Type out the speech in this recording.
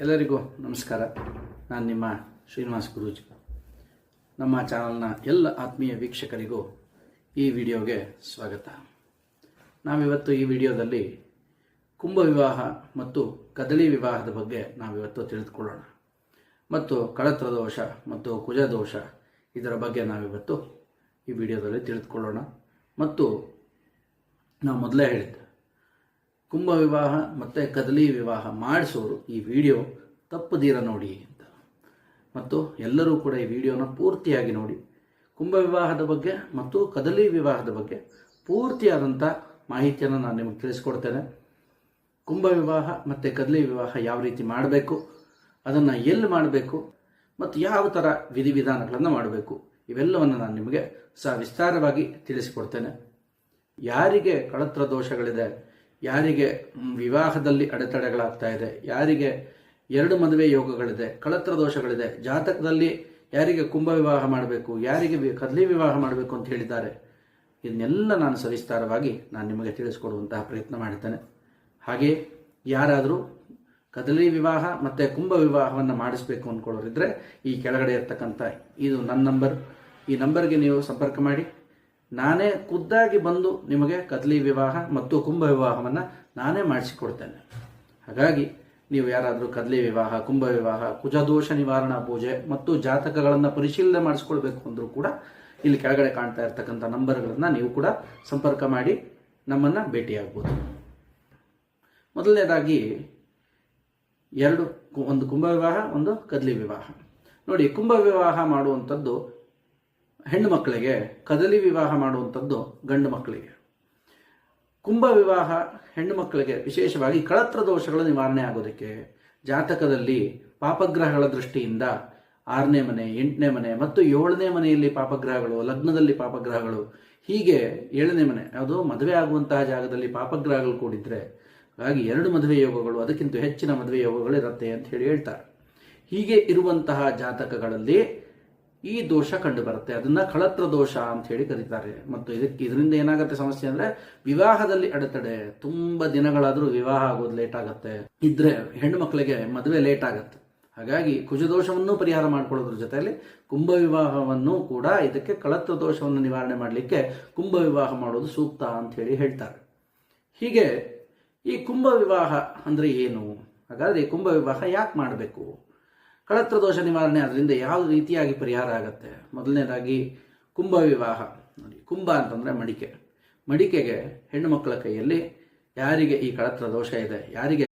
ಎಲ್ಲರಿಗೂ ನಮಸ್ಕಾರ. ನಾನು ನಿಮ್ಮ ಶ್ರೀನಿವಾಸ್ ಗುರೂಜಿ. ನಮ್ಮ ಚಾನಲ್ನ ಎಲ್ಲ ಆತ್ಮೀಯ ವೀಕ್ಷಕರಿಗೂ ಈ ವಿಡಿಯೋಗೆ ಸ್ವಾಗತ. ನಾವಿವತ್ತು ಈ ವಿಡಿಯೋದಲ್ಲಿ ಕುಂಭ ವಿವಾಹ ಮತ್ತು ಕದಳಿ ವಿವಾಹದ ಬಗ್ಗೆ ನಾವಿವತ್ತು ತಿಳಿದುಕೊಳ್ಳೋಣ. ಮತ್ತು ಕಳತ್ರ ದೋಷ ಮತ್ತು ಕುಜ ದೋಷ ಇದರ ಬಗ್ಗೆ ನಾವಿವತ್ತು ಈ ವಿಡಿಯೋದಲ್ಲಿ ತಿಳಿದುಕೊಳ್ಳೋಣ. ಮತ್ತು ನಾವು ಮೊದಲೇ ಹೇಳಿದ್ದೆ ಕುಂಭ ವಿವಾಹ ಮತ್ತು ಕದಲಿ ವಿವಾಹ ಮಾಡಿಸೋರು ಈ ವಿಡಿಯೋ ತಪ್ಪದೀರ ನೋಡಿ ಅಂತ. ಮತ್ತು ಎಲ್ಲರೂ ಕೂಡ ಈ ವಿಡಿಯೋನ ಪೂರ್ತಿಯಾಗಿ ನೋಡಿ. ಕುಂಭ ವಿವಾಹದ ಬಗ್ಗೆ ಮತ್ತು ಕದಲಿ ವಿವಾಹದ ಬಗ್ಗೆ ಪೂರ್ತಿಯಾದಂಥ ಮಾಹಿತಿಯನ್ನು ನಾನು ನಿಮಗೆ ತಿಳಿಸ್ಕೊಡ್ತೇನೆ. ಕುಂಭ ವಿವಾಹ ಮತ್ತು ಕದಲಿ ವಿವಾಹ ಯಾವ ರೀತಿ ಮಾಡಬೇಕು, ಅದನ್ನು ಎಲ್ಲಿ ಮಾಡಬೇಕು, ಮತ್ತು ಯಾವ ಥರ ವಿಧಿವಿಧಾನಗಳನ್ನು ಮಾಡಬೇಕು, ಇವೆಲ್ಲವನ್ನು ನಾನು ನಿಮಗೆ ಸಹ ವಿಸ್ತಾರವಾಗಿ ತಿಳಿಸಿಕೊಡ್ತೇನೆ. ಯಾರಿಗೆ ಕಳತ್ರ ದೋಷಗಳಿದೆ ಯಾರಿಗೆ ವಿವಾಹದಲ್ಲಿ ಅಡೆತಡೆಗಳಾಗ್ತಾ ಇದೆ, ಯಾರಿಗೆ ಎರಡು ಮದುವೆ ಯೋಗಗಳಿದೆ, ಕಳತ್ರ ದೋಷಗಳಿದೆ, ಜಾತಕದಲ್ಲಿ ಯಾರಿಗೆ ಕುಂಭ ವಿವಾಹ ಮಾಡಬೇಕು, ಯಾರಿಗೆ ಕದಲಿ ವಿವಾಹ ಮಾಡಬೇಕು ಅಂತ ಹೇಳಿದ್ದಾರೆ. ಇದನ್ನೆಲ್ಲ ನಾನು ಸವಿಸ್ತಾರವಾಗಿ ನಾನು ನಿಮಗೆ ತಿಳಿಸ್ಕೊಡುವಂತಹ ಪ್ರಯತ್ನ ಮಾಡ್ತೇನೆ. ಹಾಗೆ ಯಾರಾದರೂ ಕದಲಿ ವಿವಾಹ ಮತ್ತು ಕುಂಭ ವಿವಾಹವನ್ನು ಮಾಡಿಸ್ಬೇಕು ಅಂದ್ಕೊಳ್ಳೋರಿದ್ರೆ ಈ ಕೆಳಗಡೆ ಇರ್ತಕ್ಕಂಥ ಇದು ನನ್ನ ನಂಬರ್. ಈ ನಂಬರ್ಗೆ ನೀವು ಸಂಪರ್ಕ ಮಾಡಿ. ನಾನೇ ಖುದ್ದಾಗಿ ಬಂದು ನಿಮಗೆ ಕದಲಿ ವಿವಾಹ ಮತ್ತು ಕುಂಭ ವಿವಾಹವನ್ನು ನಾನೇ ಮಾಡಿಸಿಕೊಡ್ತೇನೆ. ಹಾಗಾಗಿ ನೀವು ಯಾರಾದರೂ ಕದಲಿ ವಿವಾಹ, ಕುಂಭ ವಿವಾಹ, ಕುಜದೋಷ ನಿವಾರಣಾ ಪೂಜೆ ಮತ್ತು ಜಾತಕಗಳನ್ನು ಪರಿಶೀಲನೆ ಮಾಡಿಸ್ಕೊಳ್ಬೇಕು ಅಂದರೂ ಕೂಡ ಇಲ್ಲಿ ಕೆಳಗಡೆ ಕಾಣ್ತಾ ಇರ್ತಕ್ಕಂಥ ನಂಬರ್ಗಳನ್ನು ನೀವು ಕೂಡ ಸಂಪರ್ಕ ಮಾಡಿ ನಮ್ಮನ್ನು ಭೇಟಿಯಾಗ್ಬೋದು. ಮೊದಲನೇದಾಗಿ ಎರಡು ಒಂದು ಕುಂಭ ವಿವಾಹ, ಒಂದು ಕದಲಿ ವಿವಾಹ. ನೋಡಿ, ಕುಂಭ ವಿವಾಹ ಮಾಡುವಂಥದ್ದು ಹೆಣ್ಣು ಮಕ್ಕಳಿಗೆ ಕದಲಿ ವಿವಾಹ ಮಾಡುವಂಥದ್ದು ಗಂಡು ಮಕ್ಕಳಿಗೆ. ಕುಂಭ ವಿವಾಹ ಹೆಣ್ಣು ಮಕ್ಕಳಿಗೆ ವಿಶೇಷವಾಗಿ ಕಳತ್ರ ದೋಷಗಳ ನಿವಾರಣೆ ಆಗೋದಕ್ಕೆ ಜಾತಕದಲ್ಲಿ ಪಾಪಗ್ರಹಗಳ ದೃಷ್ಟಿಯಿಂದ ಆರನೇ ಮನೆ, ಎಂಟನೇ ಮನೆ ಮತ್ತು ಏಳನೇ ಮನೆಯಲ್ಲಿ ಪಾಪಗ್ರಹಗಳು, ಲಗ್ನದಲ್ಲಿ ಪಾಪಗ್ರಹಗಳು, ಹೀಗೆ ಏಳನೇ ಮನೆ ಅದು ಮದುವೆ ಆಗುವಂತಹ ಜಾಗದಲ್ಲಿ ಪಾಪಗ್ರಹಗಳು ಕೂಡಿದ್ರೆ ಹಾಗಾಗಿ ಎರಡು ಮದುವೆ ಯೋಗಗಳು, ಅದಕ್ಕಿಂತ ಹೆಚ್ಚಿನ ಮದುವೆ ಯೋಗಗಳು ಇರುತ್ತೆ ಅಂತ ಹೇಳಿ ಹೇಳ್ತಾರೆ. ಹೀಗೆ ಇರುವಂತಹ ಜಾತಕಗಳಲ್ಲಿ ಈ ದೋಷ ಕಂಡು ಬರುತ್ತೆ ಅದನ್ನ ಕಳತ್ರ ದೋಷ ಅಂತ ಹೇಳಿ ಕರೀತಾರೆ. ಮತ್ತು ಇದಕ್ಕೆ ಇದರಿಂದ ಏನಾಗುತ್ತೆ ಸಮಸ್ಯೆ ಅಂದ್ರೆ ವಿವಾಹದಲ್ಲಿ ಅಡೆತಡೆ. ತುಂಬಾ ದಿನಗಳಾದರೂ ವಿವಾಹ ಆಗೋದು ಲೇಟ್ ಆಗುತ್ತೆ. ಇದ್ರೆ ಹೆಣ್ಣು ಮಕ್ಕಳಿಗೆ ಮದುವೆ ಲೇಟ್ ಆಗುತ್ತೆ. ಹಾಗಾಗಿ ಕುಜದೋಷವನ್ನು ಪರಿಹಾರ ಮಾಡ್ಕೊಳ್ಳೋದ್ರ ಜೊತೆಯಲ್ಲಿ ಕುಂಭ ವಿವಾಹವನ್ನು ಕೂಡ ಇದಕ್ಕೆ ಕಳತ್ರ ದೋಷವನ್ನು ನಿವಾರಣೆ ಮಾಡಲಿಕ್ಕೆ ಕುಂಭ ವಿವಾಹ ಮಾಡೋದು ಸೂಕ್ತ ಅಂತ ಹೇಳಿ ಹೇಳ್ತಾರೆ. ಹೀಗೆ ಈ ಕುಂಭ ವಿವಾಹ ಅಂದ್ರೆ ಏನು? ಹಾಗಾದ್ರೆ ಕುಂಭ ವಿವಾಹ ಯಾಕೆ ಮಾಡಬೇಕು? ಕಳತ್ರ ದೋಷ ನಿವಾರಣೆ ಅದರಿಂದ ಯಾವ ರೀತಿಯಾಗಿ ಪರಿಹಾರ ಆಗುತ್ತೆ? ಮೊದಲನೇದಾಗಿ ಕುಂಭ ವಿವಾಹ. ನೋಡಿ, ಕುಂಭ ಅಂತಂದರೆ ಮಡಿಕೆ. ಮಡಿಕೆಗೆ ಹೆಣ್ಣು ಮಕ್ಕಳ ಕೈಯಲ್ಲಿ ಯಾರಿಗೆ ಈ ಕಳತ್ರ ದೋಷ ಇದೆ? ಯಾರಿಗೆ